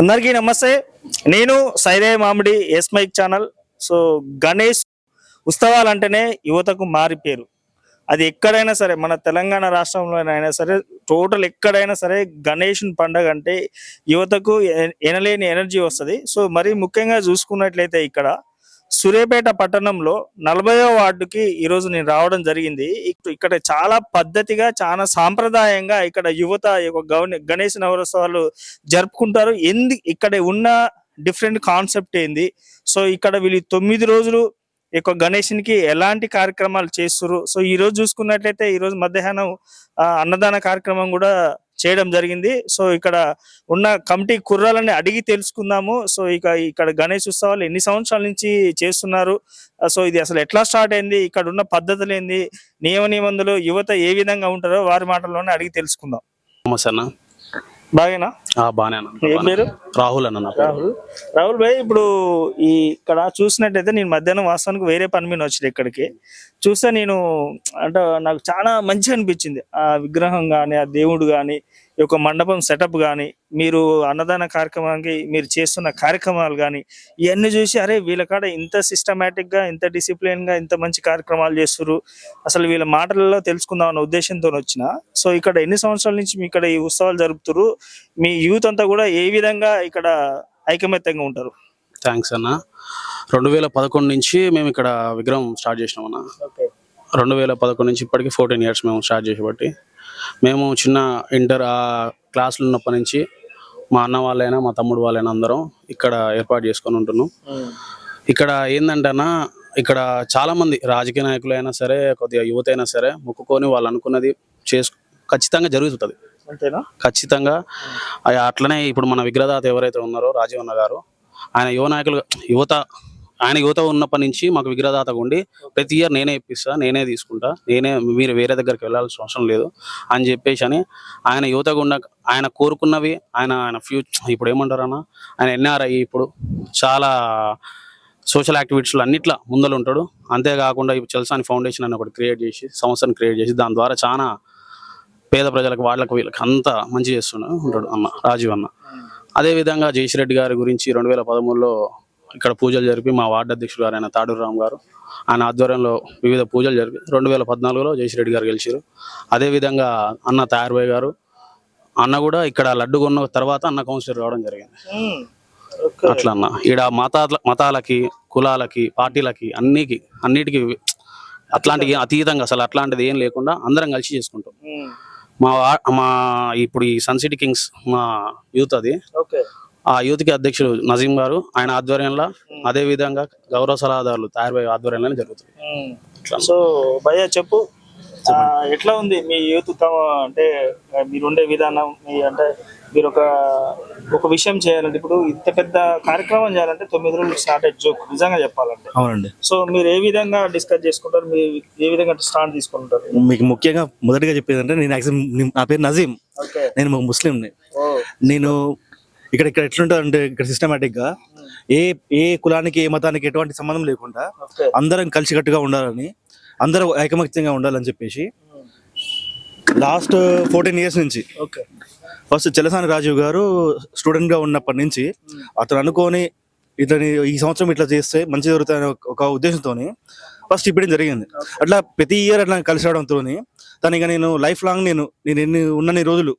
అందరికీ నమస్తే. నేను Saide Mamidi S mic channel. So Ganesh ఉత్సవాలు అంటేనే యువతకు మారిపోయారు అది ఎక్కడైనా సరే మన తెలంగాణ రాష్ట్రంలోనైనా సరే టోటల్ ఎక్కడైనా సరే గణేష్ పండగ అంటే యువతకు ఎనలేని ఎనర్జీ వస్తుంది. సో మరి ముఖ్యంగా చూసుకున్నట్లయితే ఇక్కడ సూర్యాపేట పట్టణంలో నలభైవ వార్డుకి ఈరోజు నేను రావడం జరిగింది. ఇక్కడ చాలా పద్ధతిగా చాలా సాంప్రదాయంగా ఇక్కడ యువత యొక్క గణేష్ నవరోత్సవాలు జరుపుకుంటారు. ఎందు ఇక్కడ ఉన్న డిఫరెంట్ కాన్సెప్ట్ ఏంది? సో ఇక్కడ వీళ్ళు తొమ్మిది రోజులు ఈ యొక్క గణేషునికి ఎలాంటి కార్యక్రమాలు చేస్తున్నారు సో ఈ రోజు చూసుకున్నట్లయితే ఈ రోజు మధ్యాహ్నం అన్నదాన కార్యక్రమం కూడా చేయడం జరిగింది. సో ఇక్కడ ఉన్న కమిటీ కుర్రాలని అడిగి తెలుసుకుందాము. సో ఇక ఇక్కడ గణేష్ ఉత్సవాలు ఎన్ని సంవత్సరాల నుంచి చేస్తున్నారు? సో ఇది అసలు ఎట్లా స్టార్ట్ అయింది? ఇక్కడ ఉన్న పద్ధతులు ఏంది? నియమ నిబంధనలు యువత ఏ విధంగా ఉంటారో వారి మాటల్లోనే అడిగి తెలుసుకుందాం. నమస్తే బాగేనా ఆ, బానే అన్న. ఏం పేరు? రాహుల్ అన్న. రాహుల్. రాహుల్ భాయ్ ఇప్పుడు ఈ ఇక్కడ చూసినట్టయితే నేను మధ్యాహ్నం వాస్తవానికి వేరే పని మీద వచ్చిన ఇక్కడికి. చూస్తే నేను అంటే నాకు చాలా మంచిగా అనిపించింది. ఆ విగ్రహం కానీ ఆ దేవుడు కానీ యొక్క మండపం సెటప్ కానీ మీరు అన్నదాన కార్యక్రమానికి మీరు చేస్తున్న కార్యక్రమాలు కానీ ఇవన్నీ చూసి అరే వీళ్ళ కాడ ఇంత సిస్టమేటిక్గా ఇంత డిసిప్లిన్గా ఇంత మంచి కార్యక్రమాలు చేస్తున్నారు అసలు వీళ్ళ మాటలలో తెలుసుకుందాం అన్న ఉద్దేశంతో వచ్చిన. సో ఇక్కడ ఎన్ని సంవత్సరాల నుంచి మీ ఇక్కడ ఈ ఉత్సవాలు జరుపుతారు మీ యూత్ అంతా కూడా ఏ విధంగా ఇక్కడ ఐకమత్యంగా ఉంటారు? థ్యాంక్స్ అన్న. రెండు వేల పదకొండు నుంచి మేము ఇక్కడ విగ్రహం స్టార్ట్ చేసినాం అన్న. రెండు వేల పదకొండు నుంచి ఇప్పటికి ఫోర్టీన్ ఇయర్స్ మేము స్టార్ట్ చేసేబట్టి. మేము చిన్న ఇంటర్ క్లాసులు ఉన్నప్పటి నుంచి మా అన్న వాళ్ళైనా మా తమ్ముడు వాళ్ళైనా అందరం ఇక్కడ ఏర్పాటు చేసుకొని ఉంటున్నాం. ఇక్కడ ఏంటంటేనా ఇక్కడ చాలా మంది రాజకీయ నాయకులైనా సరే కొద్దిగా యువత అయినా సరే మొక్కుకొని వాళ్ళు అనుకున్నది చేసు ఖచ్చితంగా జరుగుతుంది ఖచ్చితంగా. అట్లనే ఇప్పుడు మన విగ్రహదాత ఎవరైతే ఉన్నారో రాజీవన్న గారు ఆయన యువ నాయకులు యువత ఆయన యువత ఉన్నప్పటి నుంచి మాకు విగ్రహదాతగా ఉండి ప్రతి ఇయర్ నేనే ఇప్పిస్తా నేనే తీసుకుంటా నేనే మీరు వేరే దగ్గరికి వెళ్ళాల్సిన అవసరం లేదు అని చెప్పేసి అని ఆయన యువతగా ఉన్న ఆయన కోరుకున్నవి ఆయన ఆయన ఫ్యూచర్ ఇప్పుడు ఏమంటారు అన్న ఆయన ఎన్ఆర్ఐ ఇప్పుడు చాలా సోషల్ యాక్టివిటీస్లో అన్నిట్లా ముందలు ఉంటాడు. అంతేకాకుండా ఇప్పుడు చల్సాని ఫౌండేషన్ అని ఒకటి క్రియేట్ చేసి సంస్థను క్రియేట్ చేసి దాని ద్వారా చాలా పేద ప్రజలకు వాళ్ళకి వీళ్ళకి అంతా మంచి చేస్తున్నా ఉంటాడు అన్న రాజీవ్ అన్న. అదే విధంగా జయశ్రెడ్డి గారి గురించి రెండు వేల పదమూడులో ఇక్కడ పూజలు జరిపి మా వార్డు అధ్యక్షుడు గారు ఆయన తాడూరు రామ్ గారు ఆయన ఆధ్వర్యంలో వివిధ పూజలు జరిపి రెండు వేల పద్నాలుగులో జయశ్రెడ్డి గారు గెలిచారు అదే విధంగా అన్న తయారుబాయ్ గారు అన్న కూడా ఇక్కడ లడ్డు కొన్న తర్వాత అన్న కౌన్సిలర్ రావడం జరిగింది. అట్లా అన్న. ఈడ మతాల మతాలకి కులాలకి పార్టీలకి అన్నికి అన్నిటికీ అట్లాంటి అతీతంగా అసలు అట్లాంటిది ఏం లేకుండా అందరం కలిసి చేసుకుంటాం. మా మా ఇప్పుడు ఈ సన్ సిటీ కింగ్స్ మా యూత్ అది. ఆ యూత్కి అధ్యక్షుడు నజీం గారు ఆయన ఆధ్వర్యంలో అదే విధంగా గౌరవ సలహాదారులు తయారు ఆధ్వర్యంలోనే జరుగుతుంది. సో భయ్య చెప్పు. ఎట్లా ఉంది మీ యూత్ తమ అంటే ఆ, మీరు ఉండే విధానం మీ అంటే మీరు ఒక ఒక విషయం చేయాలంటే ఇప్పుడు ఇంత పెద్ద కార్యక్రమం చేయాలంటే తొమ్మిది రోజులు స్టార్ట్ అయ్యి జోక్ నిజంగా చెప్పాలంటే. అవునండి. సో మీరు ఏ విధంగా డిస్కస్ చేసుకుంటారు? మీరు ఏ విధంగా స్టాండ్ తీసుకుంటారు? మీకు ముఖ్యంగా మొదటిగా చెప్పేది అంటే నేను నా పేరు నజీం. ఓకే నేను ముస్లింని. నేను ఇక్కడ ఇక్కడ ఎట్లుంటుంది అంటే ఇక్కడ సిస్టమేటిక్గా ఏ ఏ కులానికి ఏ మతానికి ఎటువంటి సంబంధం లేకుండా అందరం కలిసికట్టుగా ఉండాలని అందరూ ఐకమత్యంగా ఉండాలని చెప్పేసి లాస్ట్ ఫోర్టీన్ ఇయర్స్ నుంచి ఓకే. ఫస్ట్ చెలసాని రాజీవ్ గారు స్టూడెంట్గా ఉన్నప్పటి నుంచి అతను అనుకొని ఇట్లని ఈ సంవత్సరం ఇట్లా చేస్తే మంచి జరుగుతాయని ఒక- ఉద్దేశంతో ఫస్ట్ ఇప్పడం జరిగింది. అట్లా ప్రతి ఇయర్ అట్లా కలిసి రావడంతో తను ఇక నేను లైఫ్ లాంగ్ నేను నేను ఎన్ని ఉన్నన్ని రోజులు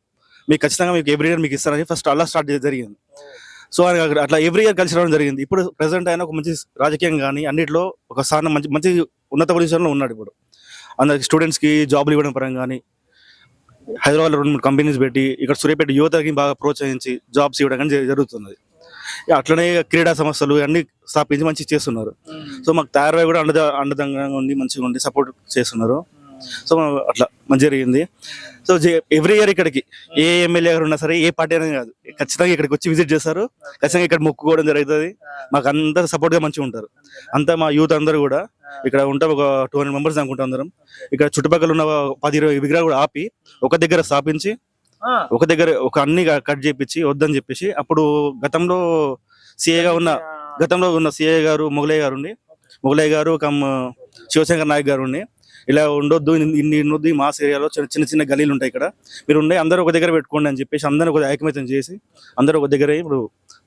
మీకు ఖచ్చితంగా మీకు ఎవ్రీ ఇయర్ మీకు ఇస్తానని ఫస్ట్ అలా స్టార్ట్ జరిగింది. సో ఆయన అట్లా ఎవ్రీ ఇయర్ కలిసి రావడం జరిగింది. ఇప్పుడు ప్రెసెంట్ ఆయన ఒక మంచి రాజకీయం కానీ అన్నిట్లో ఒక స్థానం మంచి మంచి ఉన్నత పొజిషన్లో ఉన్నాడు ఇప్పుడు. అందరికి స్టూడెంట్స్కి జాబ్లు ఇవ్వడం పరంగా కానీ హైదరాబాద్లో రెండు మూడు కంపెనీస్ పెట్టి ఇక్కడ సూర్యాపేట యువతకి బాగా ప్రోత్సహించి జాబ్స్ ఇవ్వడం కానీ జ- జరుగుతున్నది ఇక అట్లనే క్రీడా సంస్థలు అన్ని స్థాపించి మంచి చేస్తున్నారు. సో మాకు తయారై కూడా అండద అండదంగా ఉండి మంచిగా ఉండి సపోర్ట్ చేస్తున్నారు. సో అట్లా మంచి జరిగింది. సో ఎవ్రీ ఇయర్ ఇక్కడికి ఏ ఎమ్మెల్యే గారు ఉన్నా సరే ఏ పార్టీ అయినా కాదు ఖచ్చితంగా ఇక్కడికి వచ్చి విజిట్ చేస్తారు. ఖచ్చితంగా ఇక్కడ మొక్కుకోవడం జరుగుతుంది. మాకు అందరు సపోర్ట్గా మంచిగా ఉంటారు. అంతా మా యూత్ అందరూ కూడా ఇక్కడ ఉంటాం. ఒక టూ హండ్రెడ్ మెంబర్స్ అనుకుంటా అందరం. ఇక్కడ చుట్టుపక్కల ఉన్న పది ఇరవై విగ్రహాలు కూడా ఆపి ఒక దగ్గర స్థాపించి ఒక దగ్గర ఒక అన్ని కట్ చేపించి వద్దని చెప్పేసి అప్పుడు గతంలో సిఏగా ఉన్న గతంలో ఉన్న సిఏ గారు మొగలయ్య గారు ఉండి మొగలయ్య గారు కమ్ శివశంకర్ నాయక్ గారు ఉండి ఇలా ఉండొద్దు ఇన్ని ఇన్ని ఉండొద్దు ఈ మాస్ ఏరియాలో చిన్న చిన్న చిన్న గలీలు ఉంటాయి ఇక్కడ. మీరు ఉండే అందరూ ఒక దగ్గర పెట్టుకోండి అని చెప్పేసి అందరూ ఒక ఐకమత్యం చేసి అందరూ ఒక దగ్గర ఇప్పుడు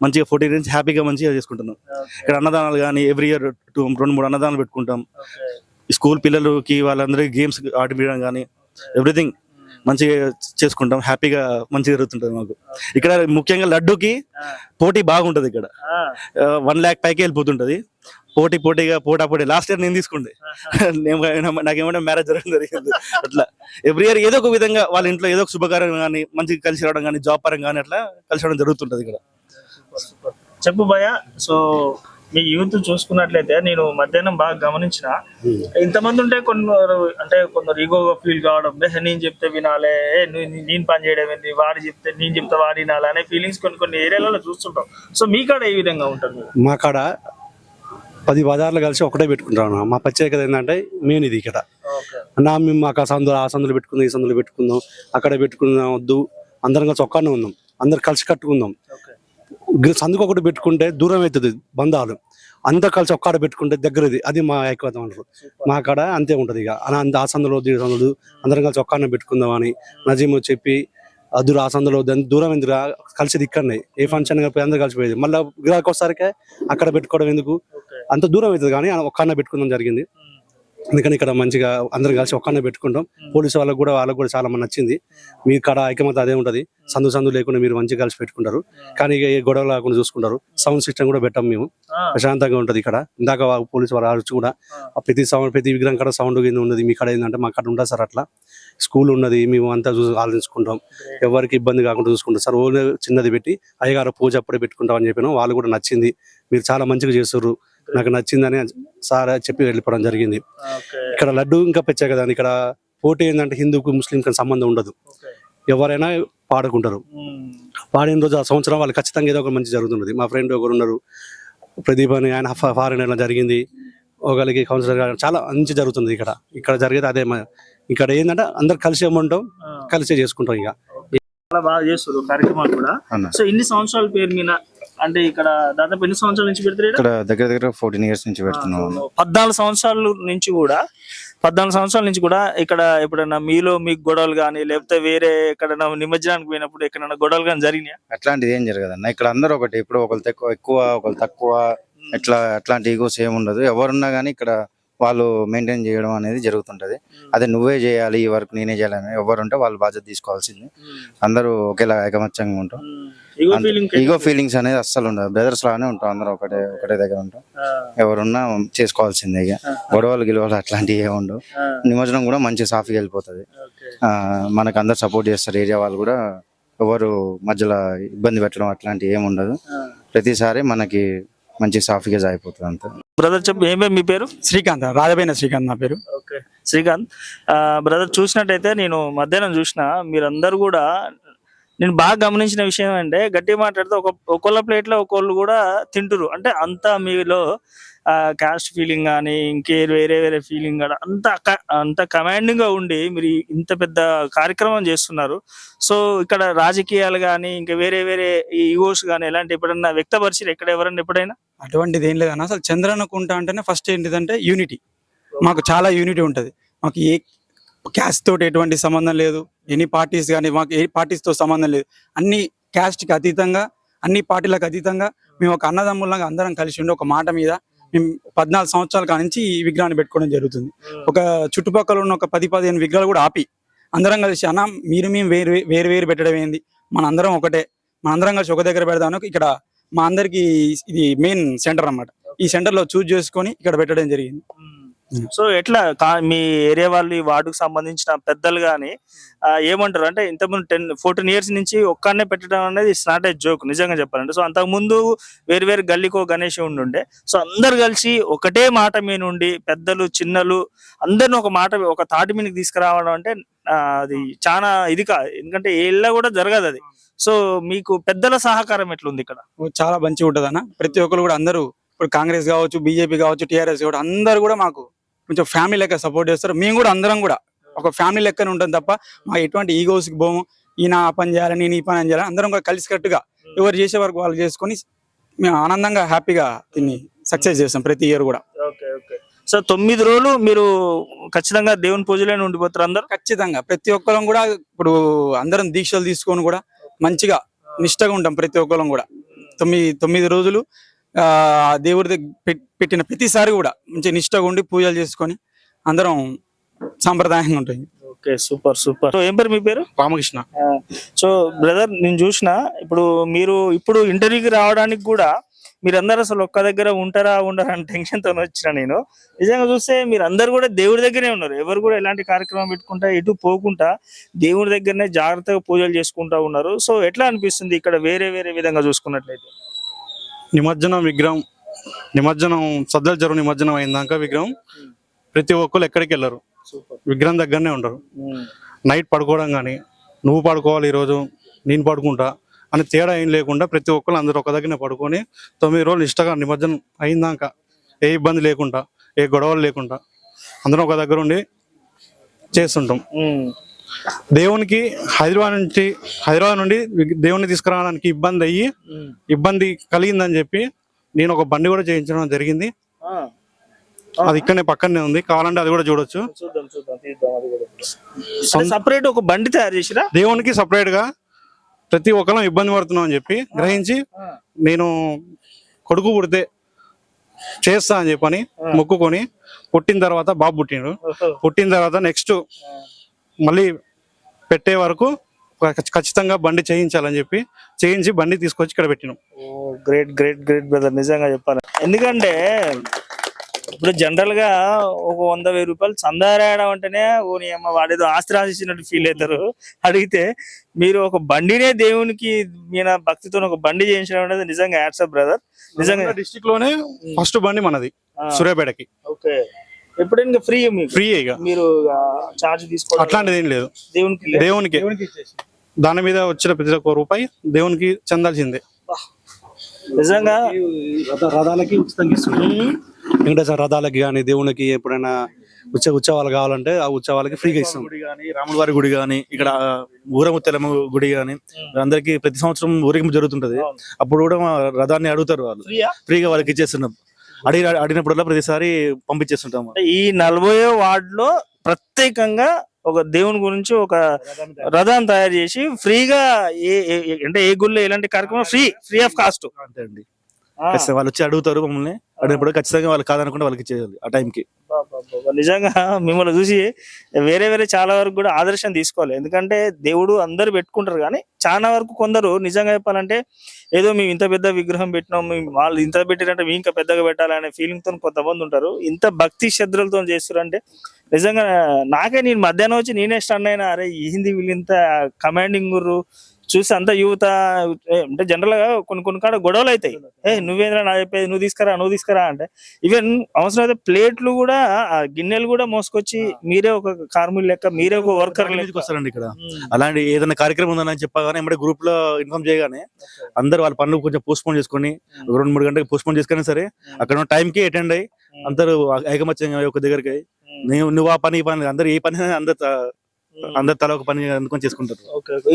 మంచిగా ఫోర్టీ నుంచి హ్యాపీగా మంచిగా చేసుకుంటున్నాం. ఇక్కడ అన్నదానాలు కానీ ఎవ్రీ ఇయర్ టూ రెండు మూడు అన్నదానాలు పెట్టుకుంటాం. స్కూల్ పిల్లలకి వాళ్ళందరికీ గేమ్స్ ఆడిపించడం కానీ ఎవ్రీథింగ్ మంచిగా చేసుకుంటాం హ్యాపీగా మంచిగా జరుగుతుంటుంది మాకు. ఇక్కడ ముఖ్యంగా లడ్డూకి పోటీ బాగుంటది ఇక్కడ. వన్ ల్యాక్ పైకి వెళ్ళిపోతుంటది. పోటీ పోటీగా పోటా పోటీ. లాస్ట్ ఇయర్ నేను తీసుకుండే. నేను నాకేమైనా మ్యారేజ్ జరగడం జరిగింది. అట్లా. ఎవ్రీ ఇయర్ ఏదో ఒక విధంగా వాళ్ళ ఇంట్లో ఏదో ఒక శుభకార్యం కానీ మంచిగా కలిసి రావడం కానీ జాబ్ పరంగా కానీ అట్లా కలిసి రావడం జరుగుతుంటది ఇక్కడ. చెప్పు భయ సో మీ యూత్ చూసుకున్నట్లయితే నేను మధ్యాహ్నం బాగా గమనించిన. ఇంతమంది ఉంటే కొందరు అంటే కొందరు ఈగోగా ఫీల్ కావడం "ఏ, నేను చెప్తే వినాలే నేను పని చేయడం ఏంది? వాడు చెప్తే నేను చెప్తే వాడు వినాలి? అనే ఫీలింగ్స్ కొన్ని కొన్ని ఏరియాలలో చూస్తుంటాం. సో మీ కాడ ఏ విధంగా ఉంటుంది? మా కాడ పది బజార్లు కలిసి ఒకటే పెట్టుకుంటాం మా ప్రత్యేకత ఏంటంటే మెయిన్ ఇది ఇక్కడ. నా మేము మాకు ఆ సందులు ఆ సందులు పెట్టుకుందాం ఈ సందులు పెట్టుకుందాం అక్కడ పెట్టుకుందాం వద్దు. అందరం కలిసి ఒక్కనే ఉందాం అందరు కలిసి కట్టుకుందాం. సందుకు ఒకటి పెట్టుకుంటే దూరం అవుతుంది బంధాలు. అందరు కలిసి ఒక్కడ పెట్టుకుంటే దగ్గరది. అది మా ఐక్యత అంటారు. మా కాడ అంతే ఉంటది ఇక. అలా అంత ఆ సందులో సందులు అందరం కలిసి ఒక్కనే పెట్టుకుందాం అని నజీము చెప్పి అదురు ఆ సందులో వద్దు అని దూరం ఎందుకు కలిసి ఇక్కడనే. ఏ ఫంక్షన్ పోయి అందరు కలిసిపోయేది మళ్ళీ గిరాకి వస్తారికే అక్కడ పెట్టుకోవడం ఎందుకు? అంత దూరం అవుతుంది కానీ ఒక్కనే పెట్టుకుందాం జరిగింది. అందుకని ఇక్కడ మంచిగా అందరం కలిసి ఒక్కనే పెట్టుకుంటాం. పోలీసు వాళ్ళకు కూడా వాళ్ళకు కూడా చాలా మంది నచ్చింది మీ కాడ ఐకమత అదే ఉంటది. సందు సందు లేకుండా మీరు మంచిగా కలిసి పెట్టుకుంటారు. కానీ ఇక ఏ గొడవ లేకుండా చూసుకుంటారు. సౌండ్ సిస్టమ్ కూడా పెట్టాం మేము. ప్రశాంతంగా ఉంటది ఇక్కడ. ఇందాక పోలీసు వారు అరచు కూడా. ప్రతి సౌండ్ ప్రతి విగ్రహం కాడ సౌండ్ కింద ఉన్నది. మీ కాడ ఏంటంటే మా కాడ ఉండదు సార్ అట్లా? స్కూల్ ఉన్నది. మేము అంతా చూసి ఆలోచించుకుంటాం. ఎవరికి ఇబ్బంది కాకుండా చూసుకుంటాం. సార్ ఓన్లీ చిన్నది పెట్టి అయ్యగారు పూజ అప్పుడే పెట్టుకుంటాం అని చెప్పినాం. వాళ్ళు కూడా నచ్చింది. మీరు చాలా మంచిగా చేస్తారు నాకు నచ్చిందని సార్ చెప్పి వెళ్ళిపోవడం జరిగింది. ఓకే. ఇక్కడ లడ్డు ఇంకా పెంచా కదా ఇక్కడ పోటీ ఏంటంటే హిందూకు ముస్లింకి సంబంధం ఉండదు. ఓకే. ఎవరైనా పాడుకుంటారు. పాడిన రోజు ఆ సంవత్సరం వాళ్ళు ఖచ్చితంగా ఏదో ఒక మంచి జరుగుతున్నది. మా ఫ్రెండ్ ఒకరు ఉన్నారు. ప్రదీప్ అని ఆయన ఫారెన్ ఎలా జరిగింది. ఒకరికి కౌన్సిలర్ గారు చాలా మంచి జరుగుతుంది ఇక్కడ. ఇక్కడ జరిగేది అదే ఇక్కడ ఏంటంటే అందరు కలిసి ఉంటాం. కలిసే చేసుకుంటాం ఇక. చాలా బాగా చేస్తారు కార్యక్రమాలు కూడా. సో ఇన్ని సంవత్సరాల పేరు మీద అంటే ఇక్కడ దాదాపు ఎన్ని సంవత్సరాల నుంచి పెడతారు? ఇక్కడ? దగ్గర దగ్గర ఫోర్టీన్ ఇయర్స్ నుంచి పెడుతున్నాం. పద్నాలుగు సంవత్సరాల నుంచి కూడా పద్నాలుగు సంవత్సరాల నుంచి కూడా ఇక్కడ ఎప్పుడైనా మీలో మీకు గొడవలు కానీ లేకపోతే వేరే ఎక్కడైనా నిమజ్జనానికి పోయినప్పుడు ఎక్కడైనా గొడవలు కానీ జరిగినాయా? అట్లాంటిది ఏం జరగదన్న. ఇక్కడ అందరూ ఒకటి ఇప్పుడు తక్కువ ఎక్కువ ఒకరు తక్కువ ఎట్లా అట్లాంటి ఈగోస్ ఏమి ఉండదు. ఎవరున్నా కానీ ఇక్కడ వాళ్ళు మెయింటైన్ చేయడం అనేది జరుగుతుంటది. అదే నువ్వే చేయాలి ఈ వర్క్ నేనే చేయాలని ఎవరుంటే వాళ్ళు బాధ్యత తీసుకోవాల్సింది. అందరూ ఒకేలా ఐకమత్యంగా ఉంటాం. ఈగో ఫీలింగ్ ఈగో ఫీలింగ్స్ అనేది అస్సలు ఉండదు. బ్రదర్స్ లానే ఉంటాం అందరూ ఒకటే ఒకటే దగ్గర ఉంటాం. ఎవరున్నా చేసుకోవాల్సిందే ఇక. గొడవలు గిలవలు అట్లాంటివి ఏమి ఉండవు. నిమజ్జనం కూడా మంచి సాఫీగా వెళ్ళిపోతుంది. మనకు అందరు సపోర్ట్ చేస్తారు. ఏరియా వాళ్ళు కూడా ఎవరు మధ్యలో ఇబ్బంది పెట్టడం అట్లాంటివి ఏమి ఉండదు. ప్రతిసారి మనకి మంచి సాఫీగా అయిపోతుంది అంతే. బ్రదర్ చెప్పు ఏమేమి మీ పేరు? శ్రీకాంత్ రాజబైన శ్రీకాంత్ నా పేరు. ఓకే శ్రీకాంత్ బ్రదర్ చూసినట్టయితే నేను మధ్యాహ్నం చూసిన మీరందరూ కూడా నేను బాగా గమనించిన విషయం అంటే గట్టిగా మాట్లాడితే ఒక ఒకళ్ళ ప్లేట్లో ఒకళ్ళు కూడా తింటురు అంటే అంతా మీలో క్యాస్ట్ ఫీలింగ్ కానీ ఇంకే వేరే వేరే ఫీలింగ్ కానీ అంత అంత కమాండింగ్గా ఉండి మీరు ఇంత పెద్ద కార్యక్రమం చేస్తున్నారు. సో ఇక్కడ రాజకీయాలు కానీ ఇంకా వేరే వేరే ఈగోస్ కానీ ఎలాంటి ఎప్పుడన్నా వ్యక్తపరిచారు ఎక్కడ ఎవరన్నా ఎప్పుడైనా? అటువంటిది ఏం లేదన్న. అసలు చంద్రన్న కుంట అంటేనే ఫస్ట్ ఏంటిదంటే యూనిటీ మాకు చాలా యూనిటీ ఉంటుంది. మాకు ఏ క్యాస్ట్ తోటి ఎటువంటి సంబంధం లేదు. ఎనీ పార్టీస్ కానీ మాకు ఏ పార్టీస్తో సంబంధం లేదు. అన్ని క్యాస్ట్కి కి అతీతంగా అన్ని పార్టీలకు అతీతంగా మేము ఒక అన్నదమ్ములంగా అందరం కలిసి ఉండి ఒక మాట మీద మేము పద్నాలుగు సంవత్సరాల కాడ నుంచి ఈ విగ్రహాన్ని పెట్టుకోవడం జరుగుతుంది. ఒక చుట్టుపక్కల ఉన్న ఒక పది పదిహేను విగ్రహాలు కూడా ఆపి అందరం కలిసి అన్న మీరు మేము వేరు వేరు వేరు పెట్టడం ఏంది? మన అందరం ఒకటే. మన అందరం కలిసి ఒక దగ్గర పెడదామని ఇక్కడ మా అందరికి ఇది మెయిన్ సెంటర్ అన్నమాట. ఈ సెంటర్లో చూస్ చేసుకొని ఇక్కడ పెట్టడం జరిగింది. సో ఎట్లా కా- మీ ఏరియా వాళ్ళు ఈ వార్డుకు సంబంధించిన పెద్దలు కానీ ఏమంటారు? అంటే ఇంతకుముందు టెన్ ఫోర్టీన్ ఇయర్స్ నుంచి ఒక్కనే పెట్టడం అనేది ఇట్స్ నాట్ ఏ జోక్ నిజంగా చెప్పాలంటే. సో అంతకు ముందు వేరు వేరు గల్లీకో గణేష్ ఉండుండే. సో అందరు కలిసి ఒకటే మాట మీద ఉండి పెద్దలు చిన్నలు అందరిని ఒక మాట ఒక తాటి మీదకి తీసుకురావడం అంటే అది చాలా ఇది కాదు ఎందుకంటే ఏళ్ళ కూడా జరగదు అది. సో మీకు పెద్దల సహకారం ఎట్లుంది ఇక్కడ? చాలా మంచిగా ఉంటుంది అన్న ప్రతి ఒక్కరు కూడా అందరూ ఇప్పుడు కాంగ్రెస్ కావచ్చు బీజేపీ కావచ్చు టీఆర్ఎస్ కూడా అందరు కూడా మాకు కొంచెం ఫ్యామిలీ లెక్క సపోర్ట్ చేస్తారు. మేము కూడా అందరం కూడా ఒక ఫ్యామిలీ లెక్కనే ఉంటాం తప్ప మా ఎటువంటి ఈగోస్కి పోము. ఈయన ఆ పని చేయాలి నేను ఈ పని చేయాలి. అందరం కూడా కలిసికట్టుగా ఎవరు చేసే వరకు వాళ్ళు చేసుకొని మేము ఆనందంగా హ్యాపీగా దీన్ని సక్సెస్ చేస్తాం ప్రతి ఇయర్ కూడా. సో తొమ్మిది రోజులు మీరు ఖచ్చితంగా దేవుని పూజలోనే ఉండిపోతారు అందరు? ఖచ్చితంగా. ప్రతి ఒక్కరం కూడా ఇప్పుడు అందరం దీక్షలు తీసుకొని కూడా మంచిగా నిష్టగా ఉంటాం ప్రతి ఒక్కరం కూడా. తొమ్మిది తొమ్మిది రోజులు దేవుడి పెట్టిన ప్రతిసారి కూడా మంచి నిష్టగా ఉండి పూజలు చేసుకొని అందరం సాంప్రదాయంగా ఉంటుంది ఓకే సూపర్ సూపర్. సో ఏం పేరు మీ పేరు? రామకృష్ణ. సో బ్రదర్ నేను చూసిన ఇప్పుడు మీరు ఇప్పుడు ఇంటర్వ్యూకి రావడానికి కూడా మీరందరూ అసలు ఒక్క దగ్గర ఉంటారా ఉండరా అని టెన్షన్తో వచ్చిన నేను. నిజంగా చూస్తే మీరు అందరు కూడా దేవుడి దగ్గరే ఉన్నారు. ఎవరు కూడా ఎలాంటి కార్యక్రమం పెట్టుకుంటా ఎటు పోకుండా దేవుడి దగ్గరనే జాగ్రత్తగా పూజలు చేసుకుంటా ఉన్నారు. సో ఎట్లా అనిపిస్తుంది ఇక్కడ వేరే వేరే విధంగా చూసుకున్నట్లయితే? నిమజ్జనం విగ్రహం నిమజ్జనం సద్దల చెరువు నిమజ్జనం అయిందాక విగ్రహం. ప్రతి ఒక్కరు ఎక్కడికి వెళ్ళరు. విగ్రహం దగ్గరనే ఉండరు. నైట్ పడుకోవడం కానీ నువ్వు పడుకోవాలి ఈరోజు నేను పడుకుంటా అని తేడా ఏం లేకుండా ప్రతి ఒక్కరు అందరు ఒక దగ్గరనే పడుకొని తొమ్మిది రోజులు ఇష్టంగా నిమజ్జనం అయిందాక ఏ ఇబ్బంది లేకుండా ఏ గొడవలు లేకుండా అందరం ఒక దగ్గర ఉండి చేస్తుంటాం. దేవునికి హైదరాబాద్ నుంచి హైదరాబాద్ నుండి దేవుని తీసుకురావడానికి ఇబ్బంది అయ్యి. ఇబ్బంది కలిగిందని చెప్పి నేను ఒక బండి కూడా చేయించడం జరిగింది. అది ఇక్కడనే పక్కనే ఉంది. కావాలంటే అది కూడా చూడొచ్చు. సపరేట్ ఒక బండి తయారు చేసిరా? దేవునికి సపరేట్గా ప్రతి ఒక్కరం ఇబ్బంది పడుతున్నాం అని చెప్పి గ్రహించి నేను కొడుకు పుడితే చేస్తా అని చెప్పని మొక్కుకొని పుట్టిన తర్వాత బాబు పుట్టిండు. పుట్టిన తర్వాత నెక్స్ట్ మళ్ళీ పెట్టే వరకు ఖచ్చితంగా బండి చేయించాలని చెప్పి చేయించి బండి తీసుకొచ్చి ఇక్కడ పెట్టినాం. Oh great great great brother. నిజంగా చెప్పాలి. ఎందుకంటే ఇప్పుడు జనరల్గా ఒక వంద వెయ్యి రూపాయలు చందారాయడం అంటేనే ఓ నీ అమ్మ వాడేదో ఆస్తి రాసిచ్చినట్టు ఫీల్ అవుతారు. అడిగితే మీరు ఒక బండినే దేవునికి మీద భక్తితో ఒక బండి చేయించడం అనేది నిజంగా యాడ్సప్ బ్రదర్. నిజంగా డిస్టిక్లోనే ఫస్ట్ బండి మనది. సూర్యాపేటకి. ఓకే. ఎప్పుడైనా ఫ్రీ ఫ్రీ ఇక. మీరు చార్జ్ తీసుకోవడం అట్లాంటిది ఏం లేదు. దేవునికి. దేవునికి. దాని మీద వచ్చిన ప్రతి ఒక్క రూపాయి దేవునికి చెందాల్సిందే. నిజంగా రథ- రథాలకి ఉచితంగా ఇస్తున్నాం. వెంకటేశ్వర రథాలకి కానీ దేవునికి ఎప్పుడైనా ఉత్సవ ఉత్సవాలు కావాలంటే ఆ ఉత్సవాలకి ఫ్రీగా ఇస్తాం. గుడి కానీ రాముల వారి గుడి కానీ ఇక్కడ ఊరముత్తెలమ్మ గుడి కానీ అందరికి ప్రతి సంవత్సరం ఊరేగింపు జరుగుతుంటది. అప్పుడు కూడా మా రథాన్ని అడుగుతారు వాళ్ళు. ఫ్రీగా వాళ్ళకి ఇచ్చేస్తున్నాం. అడిగి అడిగినప్పుడల్లా ప్రతిసారి పంపించేస్తుంటాం అంటే ఈ నలభై వార్డులో ప్రత్యేకంగా ఒక దేవుని గురించి ఒక రథం తయారు చేసి ఫ్రీగా ఏ అంటే ఏ గుళ్ళో ఎలాంటి కార్యక్రమం ఫ్రీ ఫ్రీ ఆఫ్ కాస్ట్. అంతే అండి. వాళ్ళు వచ్చి అడుగుతారు మమ్మల్ని. అడిగినప్పుడు ఖచ్చితంగా వాళ్ళు కాదనుకుంటే వాళ్ళకి చేయాలి ఆ టైంకి. నిజంగా మిమ్మల్ని చూసి వేరే వేరే చాలా వరకు కూడా ఆదర్శం తీసుకోవాలి. ఎందుకంటే దేవుడు అందరు పెట్టుకుంటారు కానీ చాలా వరకు కొందరు నిజంగా చెప్పాలంటే ఏదో మేము ఇంత పెద్ద విగ్రహం పెట్టినాం మేము వాళ్ళు ఇంత పెట్టారంటే మేము ఇంకా పెద్దగా పెట్టాలనే ఫీలింగ్తో కొంతమంది ఉంటారు. ఇంత భక్తి శ్రద్ధలతో చేస్తారంటే నిజంగా నాకే నేను మధ్యాహ్నం వచ్చి నేనే స్టన్ అయినా అరే ఏంది వీళ్ళు ఇంత కమాండింగ్ చూసి అంత యువత అంటే జనరల్గా కొన్ని కొన్ని కాడ గొడవలు అవుతాయి. ఏ నువ్వేంద్రా నా చెప్పేది? నువ్వు తీసుకురా నువ్వు తీసుకురా అంటే. ఈవెన్ అవసరం అయితే ప్లేట్లు కూడా ఆ గిన్నెలు కూడా మోసుకొచ్చి మీరే ఒక కార్మికులు లెక్క మీరే ఒక వర్కర్ వస్తారండి ఇక్కడ. అలాంటి ఏదైనా కార్యక్రమం ఉందని చెప్పగానే గ్రూప్లో ఇన్ఫార్మ్ చేయగానే అందరు వాళ్ళ పనులు కొంచెం పోస్ట్పోన్ చేసుకొని రెండు మూడు గంటలకు పోస్ట్పోన్ చేసుకుని సరే అక్కడ ఉన్న టైం కి అటెండ్ అయ్యి అందరూ ఐకమత్యంగా ఒక దగ్గరికి నువ్వు ఆ పని ఈ పని అందరు ఏ పని అందరు అందరు తల ఒక పని అందుకొని చేసుకుంటారు.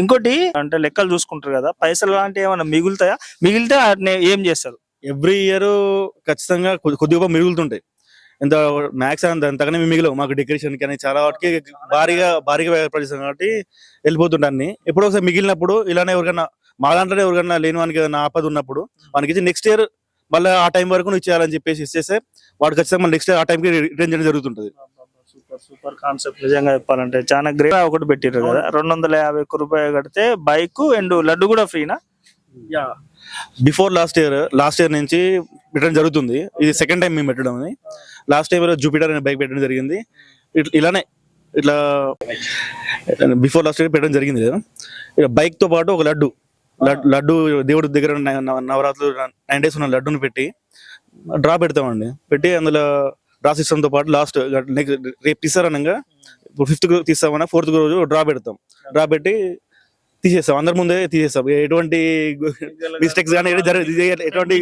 ఇంకోటి అంటే లెక్కలు చూసుకుంటారు కదా పైసలు లాంటివి ఏమైనా మిగులుతాయా? మిగిలితే వాటిని ఏం చేస్తారు? ఎవ్రీ ఇయర్ ఖచ్చితంగా కొద్ది కొద్దిగా మిగులుతుంటాయి. ఎంత మ్యాక్స్ అంత అంతగానే మిగిలవు. మాకు డెకరేషన్ కానీ చాలా వాటికి భారీగా భారీగా ఏర్పడిస్తాం కాబట్టి వెళ్ళిపోతుంటాయి అన్ని. ఎప్పుడో ఒకసారి మిగిలినప్పుడు ఇలానే ఎవరికైనా మా దాంట్లోనే ఎవరికైనా లేని వానికి ఏదైనా ఆపద ఉన్నప్పుడు వానికి ఇచ్చి నెక్స్ట్ ఇయర్ మళ్ళీ ఆ టైం వరకు నువ్వు ఇచ్చేయాలని చెప్పేసి ఇచ్చేస్తే వాడు ఖచ్చితంగా నెక్స్ట్ ఆ టైంకి రిటర్న్ చేయడం జరుగుతుంటది. సూపర్ కాన్సెప్ట్ నిజంగా చెప్పాలంటే చాలా గ్రేట్ ఒకటి పెట్టిర్రు కదా. రెండు వందల యాభై ఒక్క రూపాయలు కడితే బైక్ అండ్ లడ్డు కూడా ఫ్రీనా? Before last year last year నుంచి పెట్టడం జరుగుతుంది. ఇది సెకండ్ టైం మేము పెట్టడం లాస్ట్ టైం జూపిటర్ అనే బైక్ పెట్టడం జరిగింది. ఇలానే ఇట్లా బిఫోర్ లాస్ట్ ఇయర్ పెట్టడం జరిగింది కదా. బైక్తో పాటు ఒక లడ్డు. లడ్- లడ్డు దేవుడి దగ్గర నవరాత్రులు నైన్ డేస్ ఉన్న లడ్డుని పెట్టి డ్రా పెడతామండి. పెట్టి అందులో డ్రా సిస్టమ్తో పాటు లాస్ట్ నెక్స్ట్ రేపు తీస్తారనగా ఇప్పుడు ఫిఫ్త్ తీస్తామన్నా ఫోర్త్ రోజు డ్రా పెడతాం. డ్రా పెట్టి తీసేస్తాం. అందరి ముందే తీసేస్తాం. ఎటువంటి మిస్టేక్స్ కానీ ఎటువంటి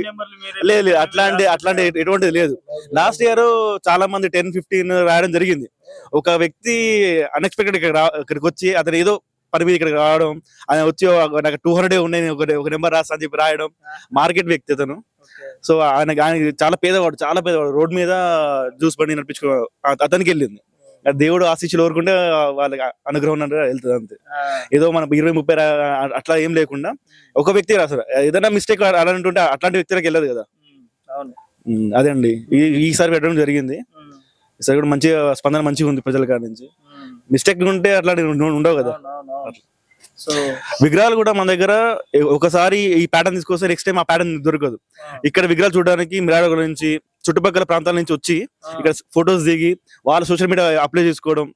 లేదు అట్లాంటి అట్లాంటి ఎటువంటిది లేదు. లాస్ట్ ఇయర్ చాలా మంది టెన్ ఫిఫ్టీన్ రాయడం జరిగింది. ఒక వ్యక్తి అన్ఎక్స్పెక్టెడ్ ఇక్కడ ఇక్కడికి వచ్చి అతను ఏదో పని మీద ఇక్కడికి రావడం ఆయన వచ్చి నాకు టూ హండ్రెడ్ ఉన్నాయి నేను ఒక ఒక నెంబర్ రాస్తా అని చెప్పి రాయడం మార్కెట్ వ్యక్తి అతను. సో ఆయన ఆయన చాలా పేదవాడు చాలా పేదవాడు. రోడ్ మీద జ్యూస్ బండి నడిపించుకో అత- అతనికి వెళ్ళింది. దేవుడు ఆశించులు కోరుకుంటే వాళ్ళకి అనుగ్రహం వెళ్తుంది అంతే. ఏదో మన ఇరవై ముప్పై అట్లా ఏం లేకుండా ఒక వ్యక్తి రాసారు ఏదైనా మిస్టేక్ అలాంటి అట్లాంటి వ్యక్తులకు వెళ్ళదు కదా. అదే అండి. ఈ- ఈసారి పెట్టడం జరిగింది. ఈసారి కూడా మంచిగా స్పందన మంచిగా ఉంది ప్రజల కాడ నుంచి. మిస్టేక్ ఉంటే ఉండ- ఉండవు కదా. సో విగ్రహాలు కూడా మన దగ్గర ఒకసారి ఈ ప్యాటర్న్ తీసుకొస్తే నెక్స్ట్ టైం ఆ ప్యాటర్న్ దొరకదు. ఇక్కడ విగ్రహాలు చూడడానికి మిరాడ నుంచి చుట్టుపక్కల ప్రాంతాల నుంచి వచ్చి ఇక్కడ ఫొటోస్ దిగి వాళ్ళ సోషల్ మీడియా అప్లై చేసుకోవడం.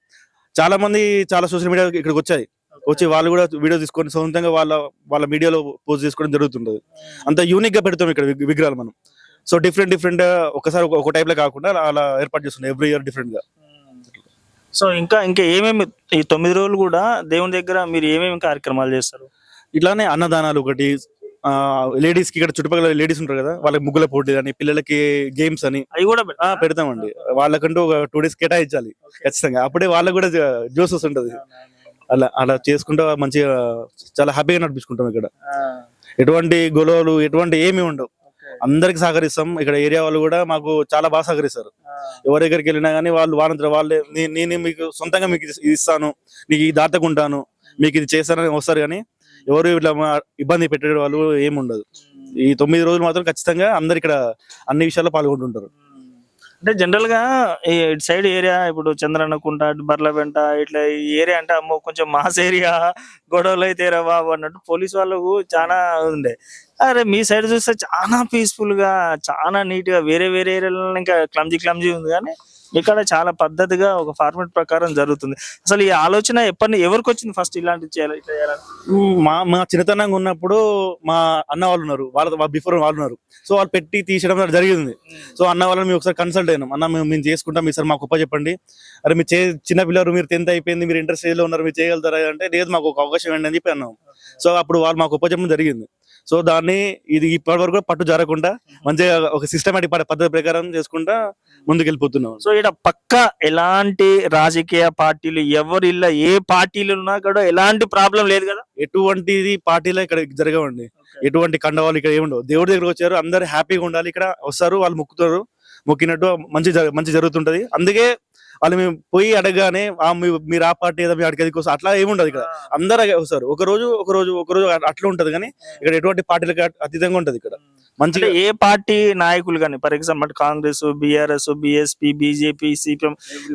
చాలా మంది చాలా సోషల్ మీడియా ఇక్కడికి వచ్చాయి. వచ్చి వాళ్ళు కూడా వీడియో తీసుకొని సొంతంగా వాళ్ళ వాళ్ళ మీడియాలో పోస్ట్ చేసుకోవడం జరుగుతుంటది. అంత యూనిక్గా పెడతాం ఇక్కడ విగ్- విగ్రహాలు మనం. సో డిఫరెంట్ డిఫరెంట్ ఒకసారి ఒక- టైప్లో కాకుండా అలా- అలా ఏర్పాటు చేస్తున్నాం. ఎవ్రీ ఇయర్ డిఫరెంట్గా. సో ఇంకా ఇంకా ఏమేమి ఈ తొమ్మిది రోజులు కూడా దేవుని దగ్గర మీరు ఏమేమి కార్యక్రమాలు చేస్తారు? ఇట్లానే అన్నదానాలు ఒకటి లేడీస్కి ఇక్కడ చుట్టుపక్కల లేడీస్ ఉంటారు కదా వాళ్ళకి ముగ్గుల పోటీ అని పిల్లలకి గేమ్స్ అని. అవి కూడా పెడతామండి. వాళ్ళకంటూ ఒక టూ డేస్ కేటాయించాలి ఖచ్చితంగా. అప్పుడే వాళ్ళకి కూడా జోస్ వస్తుంటది అలా అలా చేసుకుంటూ మంచిగా చాలా హ్యాపీగా నడిపించుకుంటాం ఇక్కడ. ఎటువంటి గొడవలు ఎటువంటి ఏమి ఉండవు. అందరికి సహకరిస్తాం. ఇక్కడ ఏరియా వాళ్ళు కూడా మాకు చాలా బాగా సహకరిస్తారు. ఎవరి దగ్గరికి వెళ్ళినా కానీ వాళ్ళు వాళ్ళంతా వాళ్ళే "నే- నేను మీకు సొంతంగా మీకు ఇది ఇది ఇస్తాను. నీకు ఈ దాటకుంటాను. మీకు ఇది చేస్తానని వస్తారు కానీ ఎవరు ఇట్లా ఇబ్బంది పెట్టే వాళ్ళు ఏమి ఉండదు. ఈ తొమ్మిది రోజులు మాత్రం ఖచ్చితంగా అందరు ఇక్కడ అన్ని విషయాల్లో పాల్గొంటుంటారు. అంటే జనరల్గా ఇటు సైడ్ ఏరియా ఇప్పుడు చంద్రన్నకుంట ఇటు బర్లపెంట ఇట్లా ఈ ఏరియా అంటే అమ్మో కొంచెం మాస్ ఏరియా గొడవలు అయితే రా బాబు అన్నట్టు పోలీస్ వాళ్ళకు చాలా ఉండే. అరే మీ సైడ్ చూస్తే చాలా పీస్ఫుల్గా చాలా నీట్గా వేరే వేరే ఏరియాలో ఇంకా క్లమ్జీ క్లమ్జీ ఉంది కానీ ఇక్కడ చాలా పద్ధతిగా ఒక ఫార్మేట్ ప్రకారం జరుగుతుంది. అసలు ఈ ఆలోచన ఎప్పటి ఎవరికి వచ్చింది ఫస్ట్ ఇలాంటివి చేయాలి ఇట్లా చేయాలని? మా మా చిన్నతనంగా ఉన్నప్పుడు మా అన్న వాళ్ళు ఉన్నారు. వాళ్ళ బిఫోర్ వాళ్ళు ఉన్నారు. సో వాళ్ళు పెట్టి తీసేయడం జరిగింది. సో అన్న వాళ్ళని మేము ఒకసారి కన్సల్ట్ అయినాం. అన్న మేము మేము చేసుకుంటాం. మీ సార్ మాకు ఉప చెప్పండి. అరే మీరు చే చిన్న పిల్లలు మీరు టెన్త్ అయిపోయింది మీరు ఇంటర్ స్టేజ్లో ఉన్నారు మీరు చేయగలుగుతారా? అంటే లేదు మాకు ఒక అవకాశం ఇవ్వండి అని చెప్పి అన్నాం. సో అప్పుడు వాళ్ళు మాకు ఉప చెప్పడం జరిగింది. సో దాన్ని ఇది ఇప్పటి వరకు కూడా పట్టు జరగకుండా మంచిగా ఒక సిస్టమేటిక్ పద్ధతి ప్రకారం చేసుకుంటా ముందుకు వెళ్ళిపోతున్నాం సో ఇక్కడ పక్క ఎలాంటి రాజకీయ పార్టీలు ఎవరు ఇల్ల ఏ పార్టీలు ఉన్నా కూడా ఎలాంటి ప్రాబ్లం లేదు కదా? ఎటువంటిది పార్టీలో ఇక్కడ జరగవండి. ఎటువంటి కండవాళ్ళు ఇక్కడ ఏముండవు. దేవుడి దగ్గర వచ్చారు అందరు హ్యాపీగా ఉండాలి. ఇక్కడ వస్తారు వాళ్ళు మొక్కుతారు మొక్కినట్టు మంచి మంచి జరుగుతుంటది. అందుకే వాళ్ళు మేము పోయి అడగగానే "ఆ, మీ- మీరు ఆ పార్టీ ఏదో మీ అడిగేది కోసం. అట్లా ఏముండదు ఇక్కడ. అందరు వస్తారు ఒక రోజు ఒక రోజు ఒక రోజు అట్లా ఉంటది కానీ ఇక్కడ ఎటువంటి పార్టీలకు అతీతంగా ఉంటది ఇక్కడ. మంచిగా ఏ పార్టీ నాయకులు కానీ for example Congress BRS BSP BJP CPM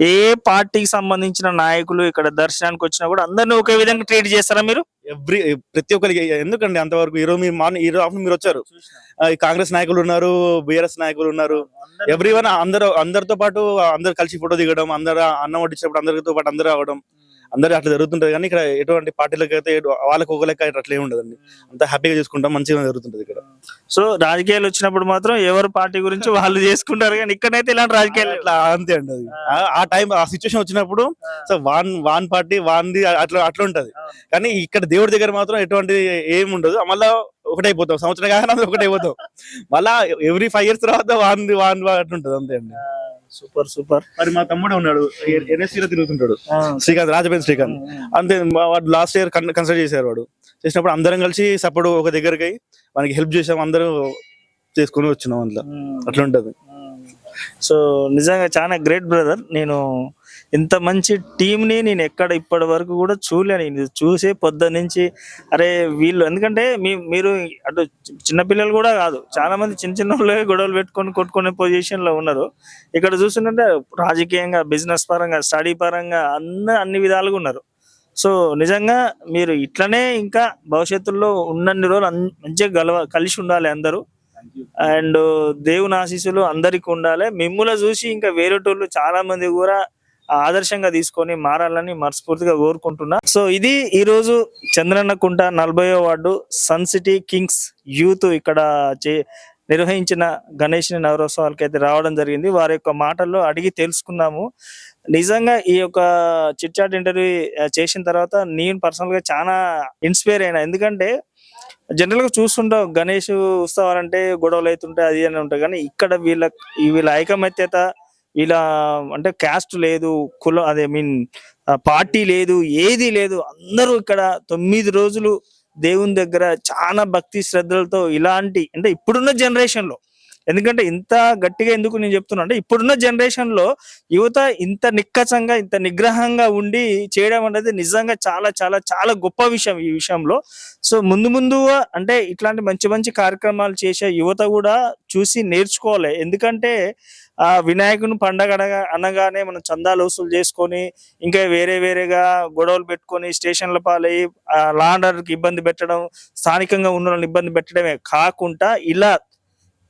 ఏ పార్టీకి సంబంధించిన నాయకులు ఇక్కడ దర్శనానికి వచ్చినా కూడా అందరిని ఒకే విధంగా ట్రీట్ చేస్తారా మీరు? ఎవ్రీ ప్రతి ఒక్కరికి ఎందుకండి అంతవరకు? ఈరోజు మీరు మార్నింగ్ ఈ రోజు ఆఫ్టర్నూన్ మీరు వచ్చారు. కాంగ్రెస్ నాయకులు ఉన్నారు బిఆర్ఎస్ నాయకులు ఉన్నారు. ఎవ్రీ వన్ అందరూ అందరితో పాటు అందరు కలిసి ఫోటో దిగడం అందరు అన్నం వడ్డించినప్పుడు అందరితో పాటు అందరూ రావడం. అందరూ అట్లా జరుగుతుంటది కానీ ఇక్కడ ఎటువంటి పార్టీలకు అయితే వాళ్ళకి ఒక లెక్క ఇట్లా అట్లా ఉండదండి. అంత హ్యాపీగా చేసుకుంటాం మంచిగా జరుగుతుంటది ఇక్కడ. సో రాజకీయాలు వచ్చినప్పుడు మాత్రం ఎవరు పార్టీ గురించి వాళ్ళు చేసుకుంటారు కానీ ఇక్కడైతే ఇలాంటి రాజకీయాలు అట్లా అంతే అండి అది. ఆ- టైం ఆ సిచ్యువేషన్ వచ్చినప్పుడు సో వాన్ వాన్ పార్టీ వాన్ది అట్లా అట్లా ఉంటది. కానీ ఇక్కడ దేవుడి దగ్గర మాత్రం ఎటువంటి ఏమి ఉండదు. మళ్ళా ఒకటైపోతాం సంవత్సరం కాగానే ఒకటైపోతాం మళ్ళా ఎవ్రీ ఫైవ్ ఇయర్స్ తర్వాత వాన్ వాన్ అట్లా ఉంటది. అంతే అండి. Super super. మరి మా తమ్ముడే ఉన్నాడు ఎన్ఎస్సీ లో తిరుగుతుంటాడు. శ్రీకాంత్ రాజపేట శ్రీకాంత్. అంతే వాడు లాస్ట్ ఇయర్ కన్సల్ట్ చేశారు వాడు. చేసినప్పుడు అందరం కలిసి సపోర్ట్ ఒక దగ్గరికి మనకి హెల్ప్ చేసాం అందరూ చేసుకొని వచ్చినాం అందులో. అట్లా ఉంటది సో నిజంగా చాలా గ్రేట్ బ్రదర్ నేను ఇంత మంచి టీంని నేను ఎక్కడ ఇప్పటి వరకు కూడా చూడలేను. ఇది చూసే పొద్దు నుంచి అరే వీళ్ళు ఎందుకంటే మీ మీరు అటు చిన్నపిల్లలు కూడా కాదు చాలా మంది చిన్న చిన్న వాళ్ళే గొడవలు పెట్టుకొని కొట్టుకునే పొజిషన్లో ఉన్నారు. ఇక్కడ చూస్తుంటే రాజకీయంగా బిజినెస్ పరంగా స్టడీ పరంగా అన్న అన్ని విధాలుగా ఉన్నారు. సో నిజంగా మీరు ఇట్లనే ఇంకా భవిష్యత్తులో ఉన్నన్ని రోజులు మంచిగా గలవ కలిసి ఉండాలి అందరూ. అండ్ దేవుని ఆశీస్సులు అందరికి ఉండాలి. మిమ్మల్ని చూసి ఇంకా వేరేటోళ్ళు చాలా మంది కూడా ఆదర్శంగా తీసుకొని మారాలని మనస్ఫూర్తిగా కోరుకుంటున్నా. సో ఇది ఈ రోజు చంద్రన్నకుంట నలభైవ ward sun city kings youth ఇక్కడ చే నిర్వహించిన గణేష్ నవరోత్సవాలకి అయితే రావడం జరిగింది. వారి యొక్క మాటల్లో అడిగి తెలుసుకున్నాము నిజంగా ఈ యొక్క చిట్ చాట్ ఇంటర్వ్యూ చేసిన తర్వాత నేను పర్సనల్గా చాలా ఇన్స్పైర్ అయినా. ఎందుకంటే జనరల్గా చూస్తుంటాం గణేష్ ఉత్సవాలంటే గొడవలు అవుతుంటాయి అది అని ఉంటాయి. కానీ ఇక్కడ వీళ్ళ వీళ్ళ ఐకమత్యత ఇలా అంటే క్యాస్ట్ లేదు కుల అదే మీన్ పార్టీ లేదు ఏది లేదు. అందరూ ఇక్కడ తొమ్మిది రోజులు దేవుని దగ్గర చాలా భక్తి శ్రద్ధలతో ఇలాంటి అంటే ఇప్పుడున్న జనరేషన్లో ఎందుకంటే ఇంత గట్టిగా ఎందుకు నేను చెప్తున్నా అంటే ఇప్పుడున్న జనరేషన్లో యువత ఇంత నిక్కచంగా ఇంత నిగ్రహంగా ఉండి చేయడం అనేది నిజంగా చాలా చాలా చాలా గొప్ప విషయం ఈ విషయంలో. సో ముందు ముందు అంటే ఇట్లాంటి మంచి మంచి కార్యక్రమాలు చేసే యువత కూడా చూసి నేర్చుకోవాలి. ఎందుకంటే ఆ వినాయకుని పండగ అనగా- అనగానే మనం చందాలు వసూలు చేసుకొని ఇంకా వేరే వేరేగా గొడవలు పెట్టుకొని స్టేషన్ల పాలయ్యి లాండర్కి కి ఇబ్బంది పెట్టడం స్థానికంగా ఉన్న వాళ్ళని ఇబ్బంది పెట్టడమే కాకుండా ఇలా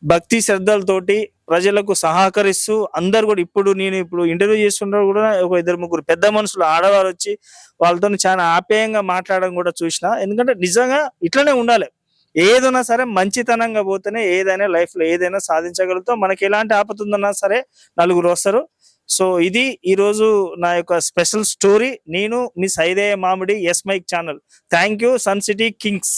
భక్తి శ్రద్ధలతోటి ప్రజలకు సహకరిస్తూ అందరు కూడా ఇప్పుడు నేను ఇప్పుడు ఇంటర్వ్యూ చేస్తుంటే కూడా ఒక ఇద్దరు ముగ్గురు పెద్ద మనుషులు ఆడవారు వచ్చి వాళ్ళతో చాలా ఆప్యాయంగా మాట్లాడడం కూడా చూసిన ఎందుకంటే నిజంగా ఇట్లనే ఉండాలి. ఏదైనా సరే మంచితనంగా పోతేనే ఏదైనా లైఫ్లో ఏదైనా సాధించగలుగుతాం. మనకి ఎలాంటి ఆపతుందన్నా సరే నలుగురు వస్తారు. సో ఇది ఈ రోజు నా యొక్క స్పెషల్ స్టోరీ నేను మీ Saidaiah Mamidi S mic channel thank you sun city kings